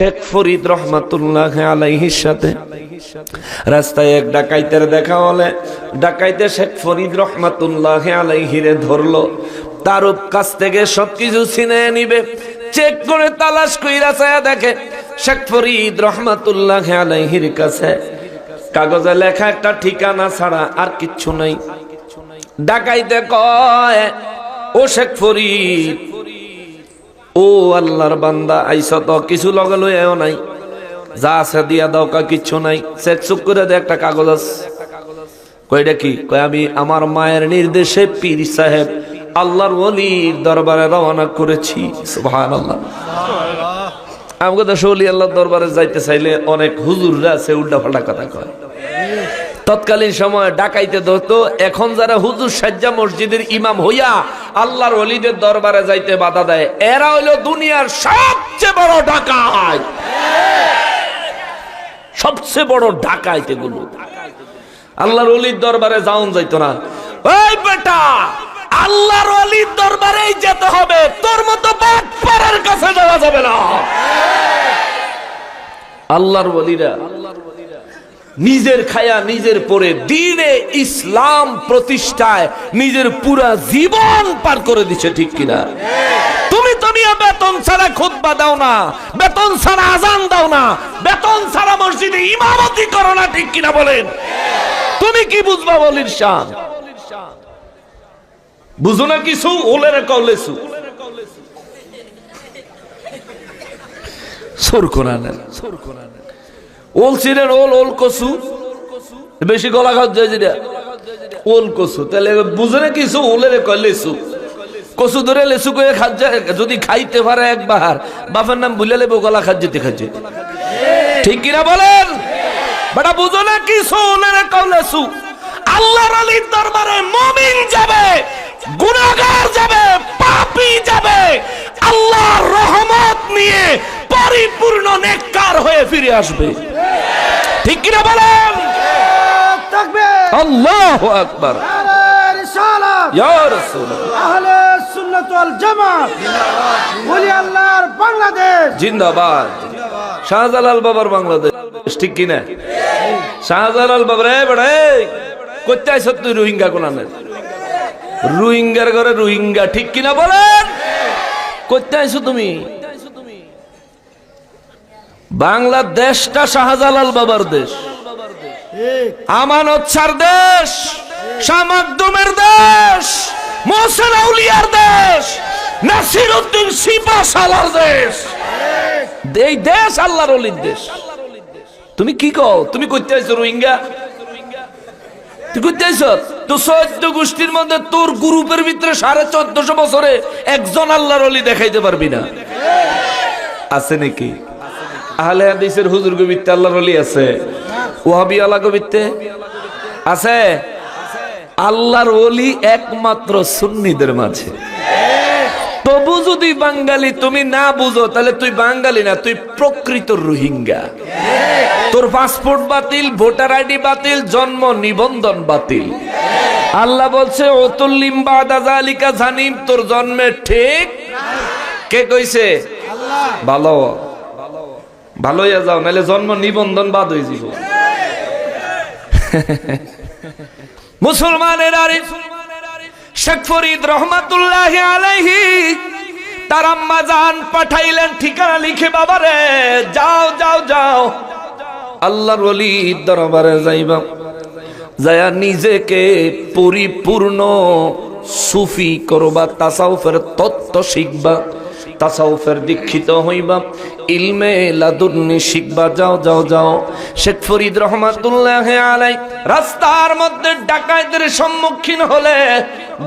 শেখ ফরিদ রহমাতুল্লাহ আলাইহির সাথে। রাস্তায় এক ডাকাইতের দেখা হলে ডাকাইতে শেখ ফরিদ রহমাতুল্লাহ আলাইহিরে ধরলো। তার কাছ থেকে সবকিছু ছিনে নিবে। চেক করে তালাশ কইরা চায়া দেখে শেখ ফরিদ রহমাতুল্লাহ আলাইহির কাছে। কাগজে লেখা একটা ঠিকানা ছাড়া আর কিচ্ছু নাই। ডাকাইতে কয়, ও শেখ ফরিদ ও আল্লাহর বান্দা, আইস তো, কিছু লগে লইও নাই। যা আছে দিয়া দাও কা, কিচ্ছু নাই। চেক চুক করে দে একটা কাগজ আছে। কয়টা কি? কয় আমি আমার মায়ের নির্দেশে পীর সাহেব আল্লাহর ওলির দরবারে রওনা করেছি। সুবহানাল্লাহ। আমাকে তো শৌলি আল্লাহর দরবারে যাইতে চাইলে অনেক হুজুররা আছে উল্টা পাল্টা কথা কয়। তৎকালীন সময় ডাকাইতে ধরতো। এখন যারা হুজুর সাজ্জা মসজিদের ইমাম হইয়া আল্লাহর অলিদের দরবারে যাইতে বাধা দেয়, এরা হইল দুনিয়ার সবচেয়ে বড় ডাকাত। সবচেয়ে বড় ডাকাইত এগুলো। আল্লাহর অলির দরবারে যাওন যাইতো না। ওই বেটা, আল্লাহর অলির দরবারেই যেতে হবে। তোর মতো পাড়ার কাছে যাওয়া যাবে না। আল্লাহর ওলিরা নিজের খায়া নিজের পরে দিনে ইসলাম প্রতিষ্ঠায় নিজের পুরা জীবন পার করে দিছে, ঠিক কিনা? তুমি তো বেতন ছাড়া খুতবা দাও না, বেতন ছাড়া আজান দাও না, বেতন ছাড়া মসজিদে ইমামতি করো না, ঠিক কিনা বলেন? তুমি কি বুঝবা বলির শান? বুঝো না কিছু ওলের কলেছু সুর কোরআনের সুর কোরআনের। ওল চিনেন ওল ওল কসু। বেশি গলা খাওয়া যায় যেটা ওল কসু। তাহলে বুঝে না কিছু ওলের কয় লেসু। কসু ধরে লেসু করে খাদ্য যদি খাইতে পারে একবার, বাপের নাম ভুলে লেবো, গলা খাদ্যতে খাদ্য ঠিক কিনা বলেন? বেটা বুঝো না কিছু ওলের লেসু। আল্লাহর আলীর দরবারে মমিন যাবে, গুনাহগার যাবে, পাপী যাবে। আল্লাহর রহমত নিয়ে পরিপূর্ণ নেককার হয়ে ফিরে আসবে। ঠিক কিনা বলেন? আল্লাহু আকবার। জিন্দাবাদ। শাহজালাল বাবার বাংলাদেশ। ঠিক কিনা? শাহজালাল বড় রোহিঙ্গা কোনানের রোহিঙ্গার ঘরে রোহিঙ্গা ঠিক কিনা বলেন? কোথায় তুমি? বাংলাদেশটা শাহজালাল বাবার দেশ। আমানত ছাড় দেশ সামাকদমের দেশ, মোহসেন আউলিয়ার দেশ নাসির উদ্দিন সিপা সালার দেশ। এই দেশ আল্লাহর অলির দেশ। তুমি কি কও? তুমি করতে আইছো রোহিঙ্গা? তুই করতে আইছ? তো চোদ্দ গোষ্ঠীর মধ্যে তোর গ্রুপের ভিতরে সাড়ে চোদ্দশো বছরে একজন আল্লাহর অলি দেখাইতে পারবি না। আছে নাকি? আহলে হাদিসের হুজুর গবিতে আল্লাহর অলি আছে। ওহাবি আলা গবিতে আছে? আল্লাহর অলি একমাত্র সুন্নিদের মাঝে। তবু যদি বাঙালি তুমি না বুঝো তাহলে তুই বাঙালি না তুই প্রকৃত রোহিঙ্গা। তোর পাসপোর্ট বাতিল ভোটার আইডি বাতিল জন্ম নিবন্ধন বাতিল। আল্লাহ বলছে অতুল্লিম বাদাজালিকা জানিম তোর জন্মে ঠিক কে কইছে? ভালো। ভালো হইয়া যাও, নাহলে জন্ম নিবন্ধন বাদ হয়ে যাব মুসলমানের আরে, শেখ ফরিদ রহমাতুল্লাহ আলাইহি, তার আম্মা জান পাঠাইলেন ঠিকানা লিখে, বাবারে, যাও যাও যাও। আল্লাহর ওলির দরবারে যাইবা। যায়া নিজেকে পরিপূর্ণ সুফি করবা, তাসাউফের তত্ত্ব শিখবা। তাসাউফের দীক্ষিত হইবা। ইলমে লাদুন্নি শিখবা। যাও যাও যাও। শেখ ফরিদ রহমাতুল্লাহ আলাই রাস্তার মধ্যে ডাকাতদের সম্মুখীন হলে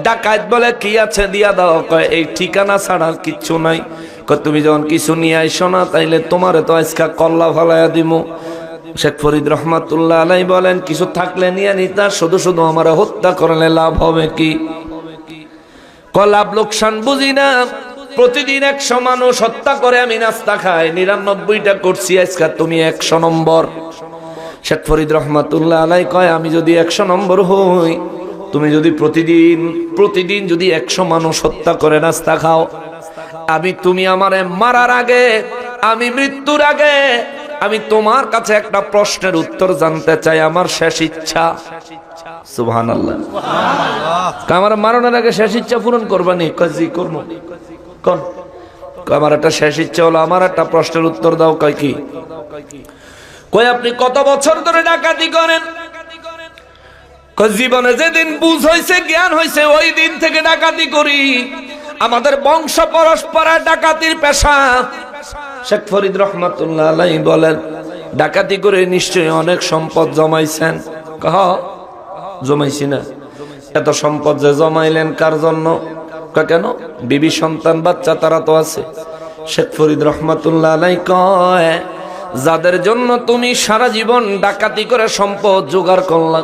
ডাকাত বলে, কি আছে? দিয়া দাও। কয়, এই ঠিকানা ছাড়া কিচ্ছু নাই। কয়, তুমি যখন কিছু নিয়ে আইসো না, তাইলে তোমারে তো আজকা কল্লা ফালাইয়া দিমু। শেখ ফরিদ রহমাতুল্লাহ আলাই বলেন, কিছু থাকলে নিয়ে নিতা, শুধু শুধু আমার হত্যা করলে লাভ হবে কি? ক লাভ লোকসান বুঝি না। প্রতিদিন একশো মানুষ হত্যা করে আমি নাস্তা খাই। নিরানব্বইটা করছি আজকে তুমি একশো নম্বর। শেখ ফরিদ রহমাতুল্লাহ আলাই কয় আমি যদি একশো নম্বর হই তুমি যদি প্রতিদিন প্রতিদিন যদি একশো মানুষ হত্যা করে নাস্তা খাও। আমি তুমি আমারে মারার আগে আমি মৃত্যুর আগে আমি তোমার কাছে একটা প্রশ্নের উত্তর জানতে চাই আমার শেষ ইচ্ছা। সুবহান আল্লাহ আমার মারণের আগে শেষ ইচ্ছা পূরণ করবানি কাজী করব। কোন। আমার একটা শেষ ইচ্ছা হলো, আমার একটা প্রশ্নের উত্তর দাও, কয় কি? কই আপনি কত বছর ধরে ডাকাতি করেন? জীবনে যেদিন বুঝ হয়েছে জ্ঞান হয়েছে ওই দিন থেকে ডাকাতি করি। আমাদের বংশ পরস্পরের ডাকাতির পেশা। শেখ ফরিদ রহমাতুল্লাহ আলাই বলেন, ডাকাতি করে নিশ্চয়ই অনেক সম্পদ জমাইছেন। কহ, জমাইছি না। এত সম্পদ যে জমাইলেন কার জন্য? কয় কেন? বিবি সন্তান বাচ্চা তারা তো আছে। শেখ ফরিদ রহমাতুল্লাহ আলাই কয়, যাদের জন্য তুমি সারা জীবন ডাকাতি করে সম্পদ জোগাড় করলা,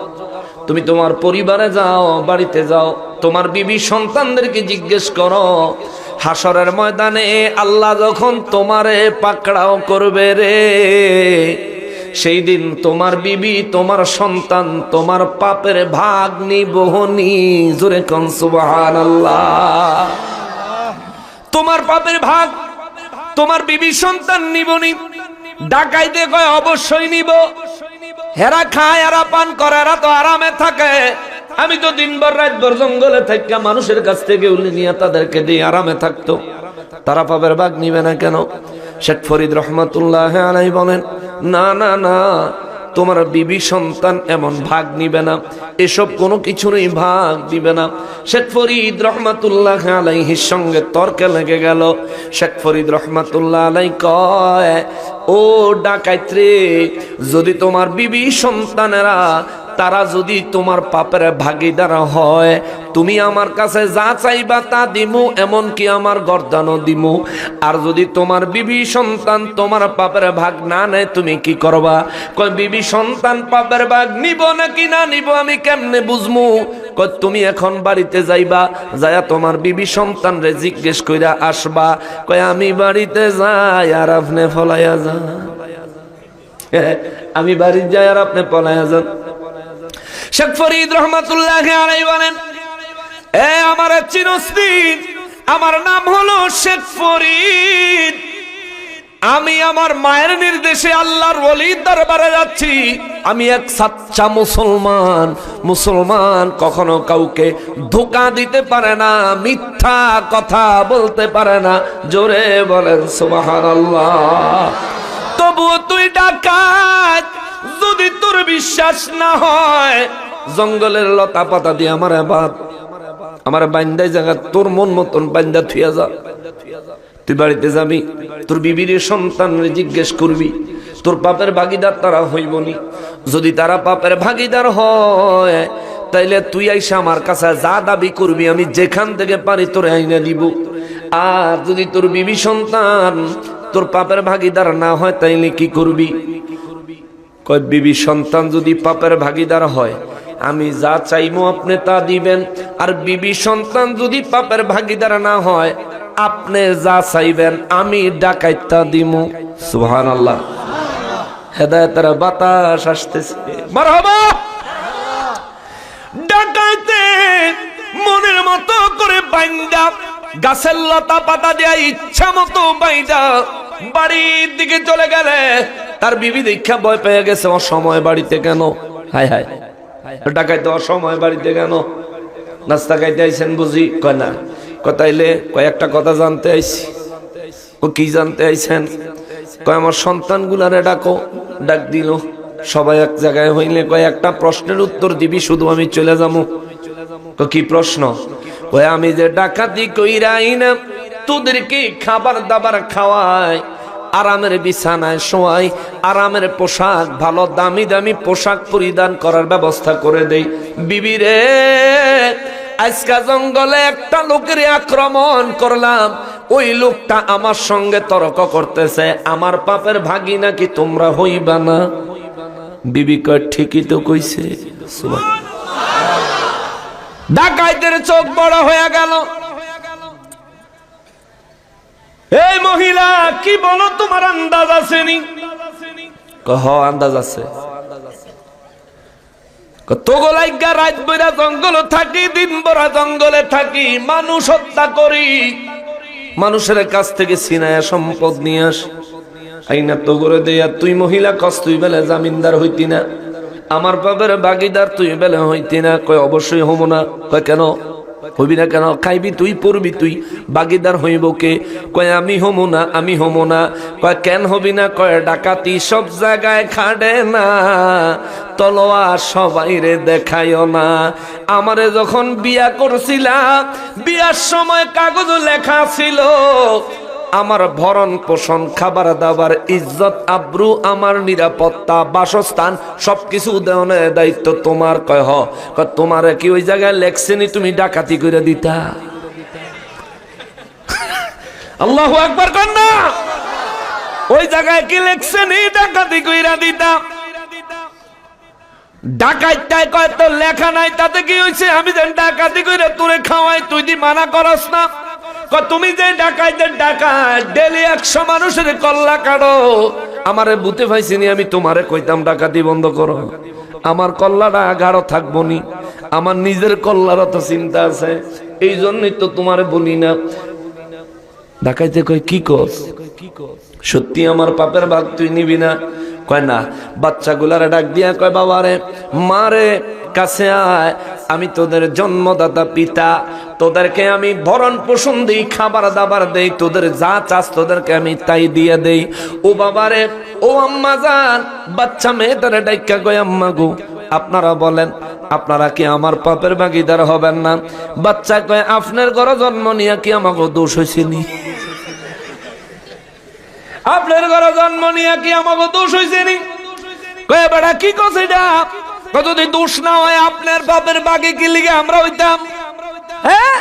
তুমি তোমার পরিবারে যাও, বাড়িতে যাও, তোমার বিবি সন্তানদেরকে জিজ্ঞেস করো হাসরের ময়দানে আল্লাহ যখন তোমারে পাকড়াও করবে রে সেই দিন তোমার বিবি, তোমার সন্তান, তোমার পাপের ভাগ নিবহনি জোরে কন, সুবহানাল্লাহ। তোমার পাপের ভাগ, তোমার বিবি সন্তান নিবনি ডাকাইতে কয়, অবশ্যই নিব। হেরা খায় এরা পান করে এরা তো আরামে থাকে। আমি তো দিনভর রাতভর জঙ্গলে থেকে মানুষের কাছ থেকে উলি নিয়ে তাদেরকে দিয়ে আরামে থাকতো। তারা পাবের ভাগ নিবে না কেন? শেখ ফরিদ রহমতুল্লাহ আলাই বলেন না না না, তোমার বিবি সন্তান এমন ভাগ নিবে না। এসব কোনো কিছুরই ভাগ দিবে না। শেখ ফরিদ রহমাতুল্লাহ আলাইহির সঙ্গে তর্কে লেগে গেল। শেখ ফরিদ রহমাতুল্লাহ আলাই কয়, ও ডাকাইত্রে, যদি তোমার বিবি সন্তানেরা তারা যদি তোমার পাপের ভাগিদার হয়, তুমি আমার কাছে যা চাইবা তা দিমু, এমনকি আমার গর্দানও দিমু। আর যদি তোমার বিবি সন্তান তোমার পাপের ভাগ না নেয়, তুমি কি করবা? কয়, বিবি সন্তান পাপের ভাগ নিব নাকি না নিব, আমি কেমনে বুঝমু? কয়, তুমি এখন বাড়িতে যাইবা যায়া তোমার বিবি সন্তান রে জিজ্ঞেস কইরা আসবা। কয়, আমি বাড়িতে যাই আর আপনি ফলাইয়া যান। আমি বাড়ি যাই আর আপনি পলাইয়া যান। শেখ ফরিদ রহমাতুল্লাহ আলাই বলেন, এ আমার চিরস্তি আমার নাম হলো শেখ ফরিদ। আমি আমার মায়ের নির্দেশে আল্লাহর ওলির দরবারে যাচ্ছি। আমি এক সাচ্চা মুসলমান মুসলমান কখনো কাউকে ধোকা দিতে পারে না, মিথ্যা কথা বলতে পারে না। জোরে বলেন, সুবহানাল্লাহ। তবুও তুই ডাকাত যদি তোর বিশ্বাস না হয়, জঙ্গলের লতা পাতা দিয়ে আমার বাদ আমার বান্দাই জায়গা তোর মন মতন বান্দা থুয়া যা। তুই বাড়িতে যাবি, তোর বিবির সন্তান জিজ্ঞেস করবি, তোর পাপের ভাগিদার তারা হইবনি যদি তারা পাপের ভাগিদার হয়, তাইলে তুই আইসা আমার কাছে যা দাবি করবি, আমি যেখান থেকে পারি তোর আইনা দিব। আর যদি তোর বিবি সন্তান তোর পাপের ভাগিদার না হয়, তাইলে কি করবি? কয়, বিবি, সন্তান যদি পাপের ভাগিদার হয়, আমি যা চাইব আপনি তা দিবেন। আর বিবি, সন্তান যদি পাপের ভাগিদার না হয়, আপনি যা চাইবেন, আমি ডাকাইতা দিমু। সুহান আল্লাহ হেদায়তের বাতাস আসতেছে। ডাকাইতে মনের মতো করে বাইন্দা, গাছের লতা পাতা দেয়া ইচ্ছা মতো বাইন্দা, বাড়ির দিকে চলে গেলে তার বিবি দীক্ষা ভয় পেয়ে গেছে অসময় বাড়িতে কেন? হায় হায়। ডাকাইতে অসময় বাড়িতে কেন? নাস্তা খাইতে আইছেন বুঝি? কয়, না। কথাইলে কয়েকটা কথা জানতে আইছি। ও কি জানতে আইছেন? কয়, আমার সন্তান গুলারে ডাকো। ডাক দিল। সবাই এক জায়গায় হইলে কয়, একটা প্রশ্নের উত্তর দিবি, শুধু আমি চলে যাব। কি প্রশ্ন? কয়, আমি যে ডাকাতি কইরাই না, তোদেরকে খাবার দাবার খাওয়াই। আরামের বিছানায় শোয়াই, আরামের পোশাক, ভালো দামি দামি পোশাক পরিধান করার ব্যবস্থা করে দেই। বিবিরে আজকা জঙ্গলে একটা লোকের আক্রমণ করলাম। ওই লোকটা আমার সঙ্গে তর্ক করতেছে, আমার পাপের ভাগি নাকি তোমরা হইবা না? বিবি কয়, ঠিকই তো কইছে। ডাকাইতের চোখ বড় হয়ে গেল। এই মহিলা, কি বলো তোমার আন্দাজ আসেনি? কহ, আন্দাজ আছে। তোগলাইগা রাত বইরা জঙ্গল থাকি, দিন বড়া জঙ্গলে থাকি, মানুষ হত্যা করি। মানুষের কাছ থেকে সিনায়া সম্পদ নিয়ে আসি। আইনা তো করে দেয়া, তুই মহিলা, কস তুই বেলে জামিনদার হইতি না। আমার বাবার বাগিদার তুই বেলে হইতি না। কয়, অবশ্যই হব না। কয়, কেন? হইবি না কেন? খাইবি তুই, পড়বি তুই। বাগিদার হইব কে? কয়, আমি হমো না, আমি হমো না। কয়, কেন হবি না? কয়, ডাকাতি সব জায়গায় খাড়ে না। তলোয়া সবাই রে দেখায় না। আমারে যখন বিয়া করছিলাম, বিয়ার সময় কাগজ লেখা ছিল। আমার ভরণ পোষণ, খাবার দাবার, ইজ্জত, আব্রু, আমার নিরাপত্তা, বাসস্থান, সবকিছু দেওয়ানের দায়িত্ব তোমার, কয় হ। তোমার কি ওই জায়গায় লেখছেনি তুমি ডাকাতি করে দিতা? আল্লাহু একবার কর না! ওই জায়গায় কি লেখছেনি ডাকাতি কইরা দিতা? ডাকাইতাই কয়, তোর লেখা নাই, তাতে কি হয়েছে আমি যেন ডাকাতি করে তোরে খাওয়াই, তুই দি মানা করস না। তুমি যে ডাকাইতে ডাকা ডেলি একশো মানুষের কল্লা কাটো। আমারে বুতে পাইছিনি আমি তোমারে কইতাম ডাকাতি বন্ধ করো। আমার কল্লাটা গাঢ় থাকব নি। আমার নিজের কল্লার তো চিন্তা আছে। এই জন্যই তো তোমারে বলি না। ডাকাইতে কই কি কস সত্যি আমার পাপের ভাগ তুই নিবি না। কয় না, বাচ্চাগুলারে ডাক দিয়া কয়, বাবারে, মারে, কাছে আয়, আমি তোদের জন্মদাতা পিতা, তোদেরকে আমি ভরণ পোষণ দিই, খাবার দাবার দেই, তোদের যা চাস তোদেরকে আমি তাই দিয়ে দেই। ও বাবারে, ও আম্মা যান বাচ্চা মেয়েটারে ডাইকা কয়, আম্মা গো, আপনারা বলেন, আপনারা কি আমার পাপের ভাগিদার হবেন না? বাচ্চা কয়, আপনার ঘরে জন্ম নিয়ে কি আমাকে দোষ হয়েছিনি আপনার ঘরে জন্ম নিয়ে কি আমাকে দোষ হয়েছে নি? কি কছে এটা? যদি দোষ না হয় আপনার বাপের বাগে কি লিগে আমরা হইতাম? হ্যাঁ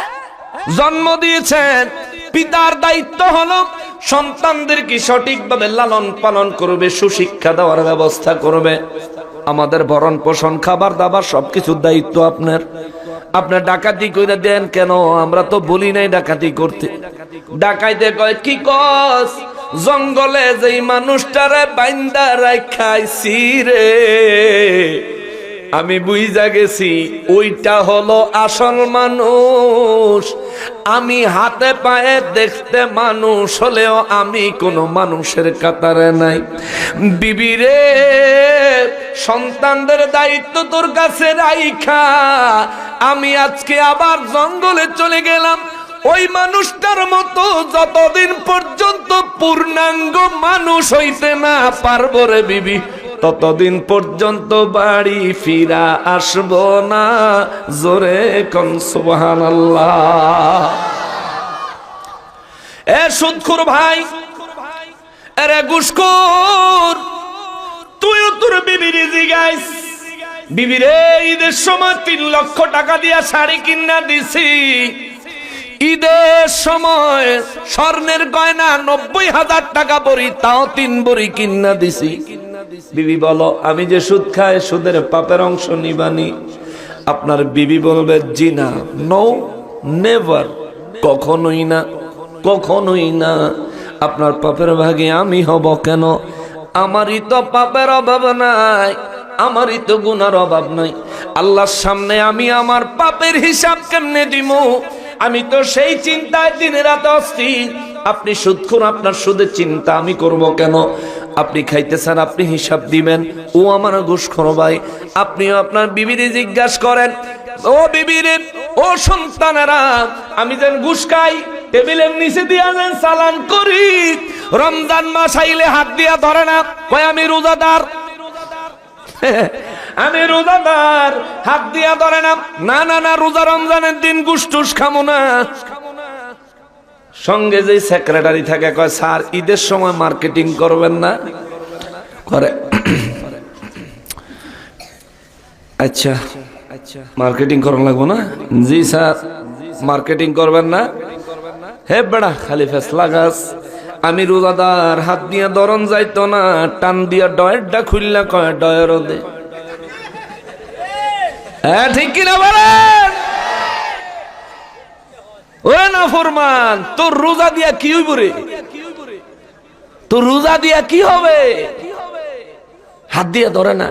জন্ম দিয়েছেন, পিতার দায়িত্ব হলো সন্তানদেরকে সঠিকভাবে লালন পালন করবে, সুশিক্ষা দেওয়ার ব্যবস্থা করবে। আমাদের ভরণ পোষণ, খাবার দাবার সবকিছুর দায়িত্ব আপনার। আপনার ডাকাতি করে দেন কেন? আমরা তো বলি নাই ডাকাতি করতে। ডাকাইতে কয়, কি কস? জঙ্গলে যেই মানুষটারে বাইন্দা রাখাইছি রে, আমি বুঝা গেছি, ওইটা হলো আসল মানুষ। আমি হাতে পায়ে দেখতে মানুষ হলেও আমি কোনো মানুষের কাতারে নাই। বিবিরে সন্তানদের দায়িত্ব তোর কাছে রাইখা। আমি আজকে আবার জঙ্গলে চলে গেলাম। ওই মানুষটার মতো যতদিন পর্যন্ত পূর্ণাঙ্গ মানুষ হইতে না পারব রে বিবি, ততদিন পর্যন্ত বাড়ি ফিরা আসব না। জোরে কন সুবহান এ সুদখুর ভাই আরে গুসখুর, তুইও তোর বিবির জিগাইস বিবিরে ঈদের সময় তিন লক্ষ টাকা দিয়া শাড়ি কিনা দিছি। ঈদের সময় স্বর্ণের গয়না নব্বই হাজার টাকা বড়ি তাও তিন বড়ি কিনা দিছি। বিবি বলো, আমি যে সুদ খাই, সুদের পাপের অংশ নিবানি আপনার বিবি বলবে, জি না। নো নেভার কখনোই না কখনোই না। আপনার পাপের ভাগে আমি হব কেন? আমারই তো পাপের অভাব নাই, আমারই তো গুনার অভাব নাই। আল্লাহর সামনে আমি আমার পাপের হিসাব কেমনে দিব আমি তো সেই চিন্তায় দিনে রাতে অস্থির। আপনি সুদখুর আপনার সুদের চিন্তা আমি করব কেন? আপনি খাইতেছেন, আপনি হিসাব দিবেন। ও আমার ঘুষ ভাই, আপনিও আপনার বিবিরে জিজ্ঞাসা করেন, ও বিবিরে, ও সন্তানেরা, আমি যেন ঘুষ খাই, টেবিলের নিচে দিয়া যেন চালান করি। রমজান মাস আইলে হাত দিয়া ধরে না কয় আমি রোজাদার আমি রোজাদার, হাত দিয়া ধরে না। না না রোজা রমজানের দিন গুসটুস খামো না। সঙ্গে যে সেক্রেটারি থাকে, কয়, স্যার, ঈদের সময় মার্কেটিং করবেন না? করে আচ্ছা আচ্ছা মার্কেটিং করা লাগবো না? জি, স্যার মার্কেটিং করবেন না? হে বেড়া, খালি ফেসলা গাছ আমি রোজাদার, হাত দিয়া দরন যাইতো না, টান দিয়া ডয়েরটা খুললা কয়, ডয়ের দে। হ্যাঁ ঠিক কিনা বলেন? ও না ফরমান, তোর রোজা দিয়া কি হইব রে? তোর রোজা দিয়া কি হবে? হাত দিয়ে ধরে না।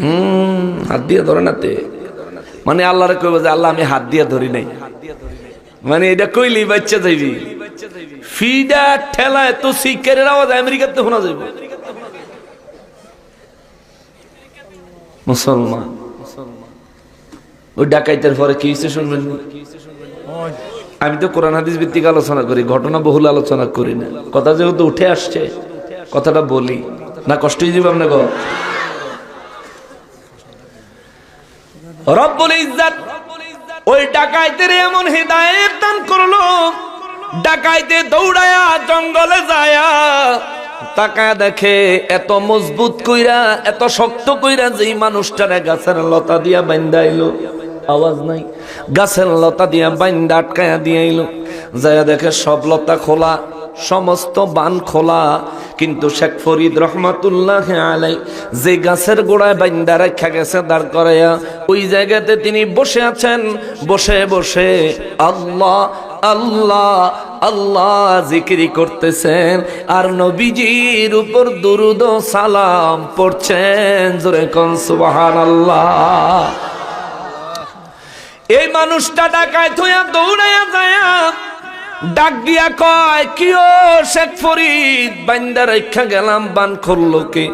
হম, হাত দিয়ে ধরে না তে। মানে আল্লাহরে কইব যে, আল্লাহ, আমি হাত দিয়ে ধরি নাই। মানে এটা কইলি বাচ্চা যাইবি। ফিডা আওয়াজ আমেরিকাতে শোনা যাবে মুসলমান। ওই ডাকাইতের পরে কি শুনবেন? আমি তো কোরআন হাদিস ভিত্তিক আলোচনা করি, ঘটনা বহুল আলোচনা করি না। কথা যেহেতু উঠে আসছে, কথাটা বলি। না কষ্ট হয়ে যাবে আপনাকে? রব্বুল ওই ডাকাইতের এমন হৃদায়ত দান করল। ডাকাইতে দৌড়ায়া জঙ্গলে যায়া, তাকায় দেখে এত মজবুত কইরা, এত শক্ত কইরা যেই মানুষটারে গাছের লতা দিয়া বাইন্দাইলো আওয়াজ নাই। গাছের লতা দিয়া বাইন্দা আটকায়া দিয়াইলো যায়া দেখে সব লতা খোলা, সমস্ত বান খোলা। কিন্তু শেখ ফরিদ রহমাতুল্লাহ আলাই যে গাছের গোড়ায় বাইন্দা রাখা গেছে দাঁড় করাইয়া, ওই জায়গাতে তিনি বসে আছেন। বসে বসে আল্লাহ আল্লাহ আল্লাহ জিকিরি করতেছেন। আর নবীজির উপর দুরুদ সালাম পড়ছেন, জোরে কন সুবাহান আল্লাহ এই মানুষটা ডাকায় থইয়া দৌড়াইয়া যায়। ডাক দিয়া কয় কি ও শেখ ফরিদ বান্দা রেখা গেলাম, বান করল কে?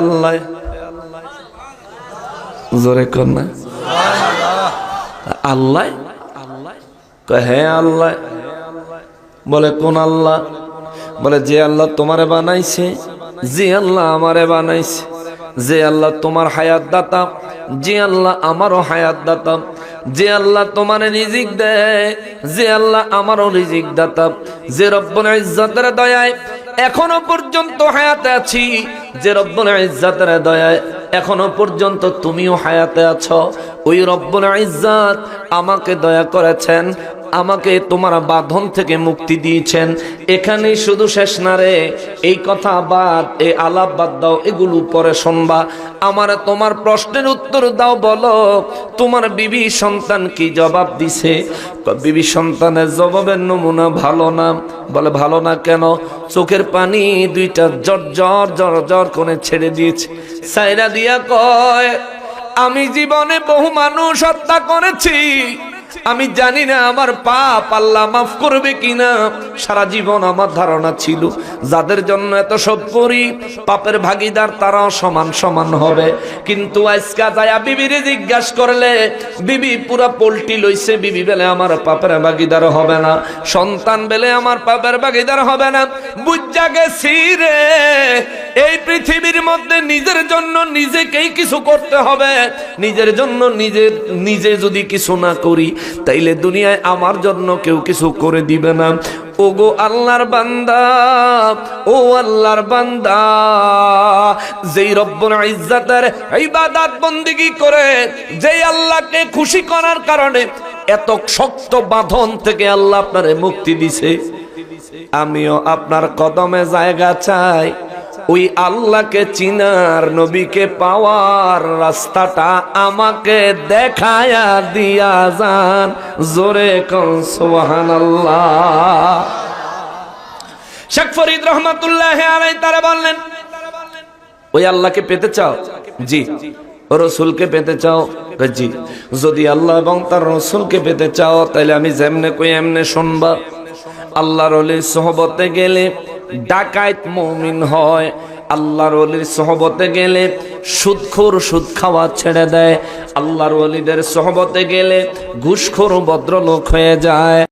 আল্লাহ। জোরে কর না? আল্লাহ। হ্যাঁ আল্লাহ। বলে, কোন আল্লাহ? বলে, যে আল্লাহ তোমারে বানাইছে, যে আল্লাহ আমারে বানাইছে, যে আল্লাহ তোমার হায়াত দাতা যে আল্লাহ আমারও হায়াত দাতা যে আল্লাহ তোমার রিজিক দেয়, যে আল্লাহ আমারও রিজিক দাতা যে রব্বুল ইজ্জতের দয়ায় এখনও পর্যন্ত হায়াতে আছি, যে রব্বুল ইজ্জতের দয়ায় এখনও পর্যন্ত তুমিও হায়াতে আছো। ওই রব্বুল ইজ্জত আমাকে দয়া করেছেন আমাকে তোমার বাঁধন থেকে মুক্তি দিয়েছেন। এখানেই শুধু শেষ না রে, এই কথা বাদ, এই আলাপ বাদ দাও, এগুলো পরে শুনবা। আমার তোমার প্রশ্নের উত্তর দাও, বলো, তোমার বিবি সন্তান কি জবাব দিছে? বিবি সন্তানের জবাবের নমুনা ভালো না? বলে, ভালো না কেন? চোখের পানি দুইটা জ্বর জ্বর জ্বর জ্বর করে ছেড়ে দিয়েছে। সাইরা দিয়া কয়, আমি জীবনে বহু মানুষ হত্যা করেছি। আমি জানি না আমার পাপ আল্লাহ মাফ করবে কিনা। সারা জীবন আমার ধারণা ছিল, যাদের জন্য এত সব করি, পাপের ভাগিদার তারাও সমান সমান হবে। কিন্তু আজকা যায়া বিবিরে জিজ্ঞাসা করলে, বিবি পুরা পোল্টি লইছে, বিবি বেলে আমার পাপের ভাগিদার হবে না। সন্তান বেলে আমার পাপের ভাগিদার হবে না। বুঝা গেছি রে এই পৃথিবীর মধ্যে নিজের জন্য নিজেকেই কিছু করতে হবে। নিজের জন্য নিজের নিজে যদি কিছু না করি, তাইলে দুনিয়ায় আমার জন্য কেউ কিছু করে দিবে না। ওগো আল্লাহর বান্দা, ও আল্লাহর বান্দা, যেই রব্বুল ইজ্জাতের ইবাদত বন্দিগি করে, যেই আল্লাহকে খুশি করার কারণে এত শক্ত বাঁধন থেকে আল্লাহ আপনারে মুক্তি দিছে। আমিও আপনার কদমে জায়গা চাই। ওই আল্লাহকে চিনার, নবীকে পাওয়ার রাস্তাটা আমাকে দেখায়া দিয়া যান। জোরে কন, সুবহানাল্লাহ। শেখ ফরিদ রহমাতুল্লাহ আলাই তারা বললেন, ওই আল্লাহকে পেতে চাও? জি। রসুলকে পেতে চাও? জি। যদি আল্লাহ এবং তার রসুলকে পেতে চাও তাহলে আমি যেমনে কই, এমনে শুনবা। আল্লাহর অলির সহবতে গেলে ডাকাইত মমিন হয়। আল্লাহর অলির সহবতে গেলে সুদখোর সুদ খাওয়া ছেড়ে দেয়। আল্লাহর অলিদের সহবতে গেলে ঘুষখোর ভদ্রলোক হয়ে যায়।